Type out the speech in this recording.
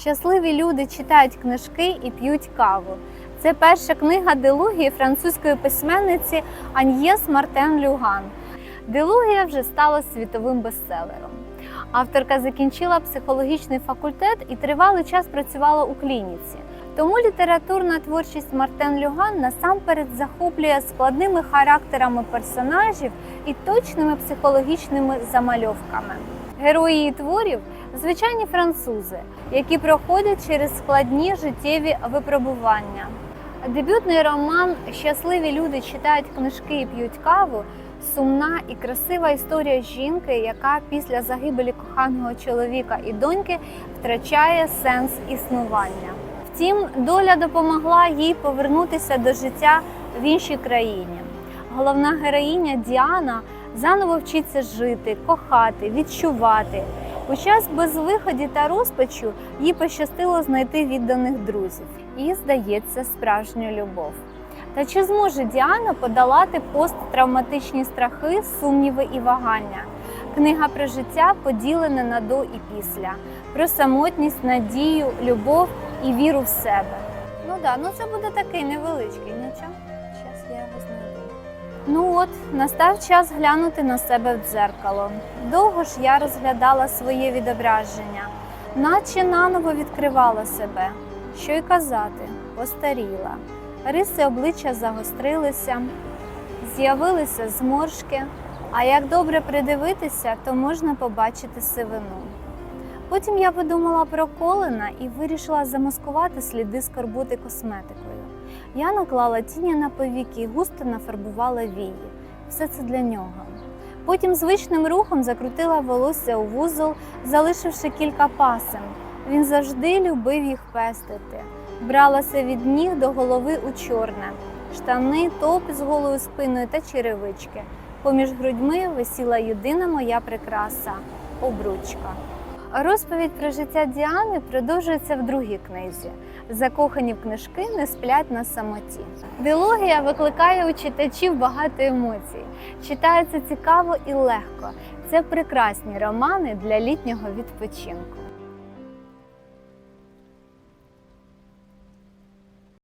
Щасливі люди читають книжки і п'ють каву. Це перша книга дилогії французької письменниці Аньєс Мартен Люган. Дилогія вже стала світовим бестселером. Авторка закінчила психологічний факультет і тривалий час працювала у клініці. Тому літературна творчість Мартен Люган насамперед захоплює складними характерами персонажів і точними психологічними замальовками. Герої творів звичайні французи, які проходять через складні життєві випробування. Дебютний роман Щасливі люди читають книжки і п'ють каву сумна і красива історія жінки, яка після загибелі коханого чоловіка і доньки втрачає сенс існування. Втім, доля допомогла їй повернутися до життя в іншій країні. Головна героїня Діана заново вчиться жити, кохати, відчувати. У час безвиході та розпачу їй пощастило знайти відданих друзів і, здається, справжню любов. Та чи зможе Діана подолати посттравматичні страхи, сумніви і вагання? Книга про життя поділена на до і після, про самотність, надію, любов і віру в себе. Ну да, ну це буде такий невеличкий, нічого. Зараз я його знайду. Ну от, настав час глянути на себе в дзеркало. Довго ж я розглядала своє відображення, наче наново відкривала себе. Що й казати, постаріла. Риси обличчя загострилися, з'явилися зморшки, а як добре придивитися, то можна побачити сивину. Потім я подумала про колена і вирішила замаскувати сліди скорботи косметикою. Я наклала тіні на повіки і густо нафарбувала вії. Все це для нього. Потім звичним рухом закрутила волосся у вузол, залишивши кілька пасем. Він завжди любив їх пестити. Бралася від ніг до голови у чорне, штани, топ з голою спиною та черевички. Поміж грудьми висіла єдина моя прикраса обручка. Розповідь про життя Діани продовжується в другій книзі. Закохані в книжки не сплять на самоті. Дилогія викликає у читачів багато емоцій. Читається цікаво і легко. Це прекрасні романи для літнього відпочинку.